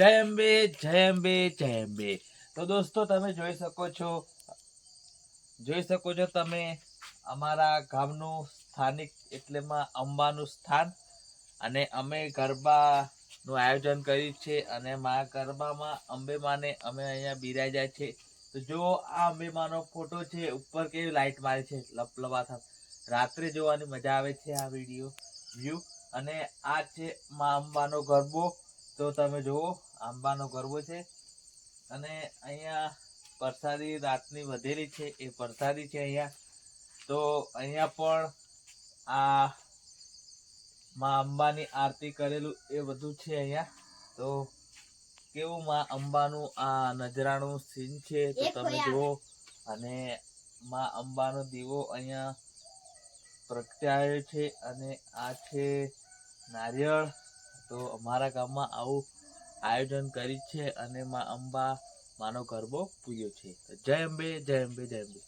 જય અંબે, જય તો દોસ્તો, તમે જોઈ શકો છો, જોઈ શકો છો તમે અમારા ગામનું સ્થાનિક એટલેમાં અંબાનું સ્થાન અને અમે ગરબાનું આયોજન કર્યું છે અને મા ગરબામાં અંબે માને અમે અહીંયા બિરાજ્યા છે. તો જો આ અંબે માનો ફોટો છે, ઉપર કેવી લાઈટ મારી છે લપલબાથા રાત્રે જોવાની મજા આવે છે આ વીડિયો, વ્યૂ. અને આ છે મા અંબાનો ગરબો. તો તમે જુઓ આંબાનો ગરબો છે. અને અહીંયા પરસાદી રાતની વધેલી છે એ પરસાદી છે અહીંયા. તો અહીંયા પણ આ માં અંબાની આરતી કરેલું એ બધું છે અહીંયા. તો કેવું માં અંબાનું આ નજરાણું સીન છે તો તમે જુઓ. અને માં અંબાનો દીવો અહીંયા પ્રગટાયો છે. અને આ છે નારિયેળ. તો અમારા ગામમાં આવું આયોજન કરી છે અને માં અંબા માનો ગરબો પૂજ્યો છે. જય અંબે જય અંબે જય અંબે.